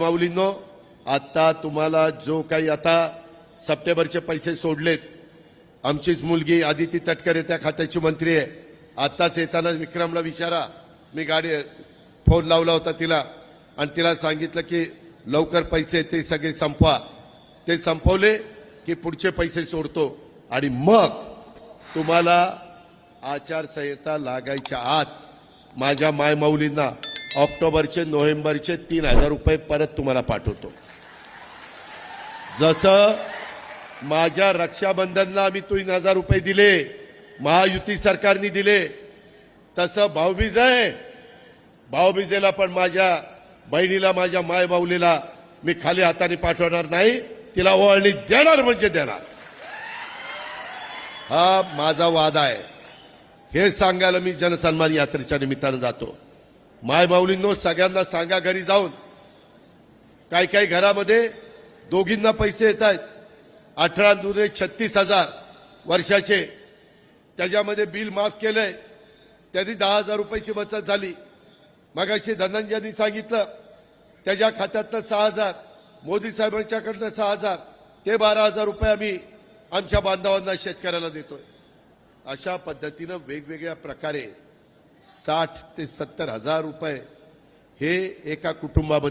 माऊलींनो आता तुम्हाला जो काही आता सप्टेंबरचे पैसे सोडलेत आमचीच मुलगी आदिती तटकरे त्या खात्याची मंत्री आहे. आताच येताना विक्रमला विचारा मी गाडी फोन लावला होता तिला आणि तिला सांगितलं की लवकर पैसे ते सगळे संपवा. ते संपवले की पुढचे पैसे सोडतो. आणि मग तुम्हाला आचारसंहिता लागायच्या आत माझ्या मायमाऊलींना ऑक्टोबरचे नोव्हेंबरचे तीन हजार रुपये परत तुम्हाला पाठवतो. जसं माझ्या रक्षाबंधनला आम्ही तीन हजार रुपये दिले महायुती सरकारने दिले तसं भाऊबीज आहे भाऊबीजेला पण माझ्या बहिणीला माझ्या मायमाऊलीला मी खाली हाताने पाठवणार नाही तिला ओळणी देणार म्हणजे देणार. हा माझा वादा आहे. हे सांगायला मी जनसन्मान यात्रेच्या निमित्तानं जातो. माय माऊलींनो सगळ्यांना सांगा घरी जाऊन. काही काही घरामध्ये दोघींना पैसे येत आहेत. अठरा दुने छत्तीस हजार वर्षाचे. त्याच्यामध्ये बिल माफ केलंय. त्याची दहा हजार रुपयाची बचत झाली. मगाशी धनंजयनी सांगितलं त्याच्या खात्यातनं सहा हजार मोदी साहेबांच्याकडनं सहा हजार ते बारा हजार रुपये आम्ही आमच्या बांधवांना शेतकऱ्याला देतोय. अशा पद्धतीनं वेगवेगळ्या प्रकारे साठ ते सत्तर हजार रुपये हे एका कुटुंबामध्ये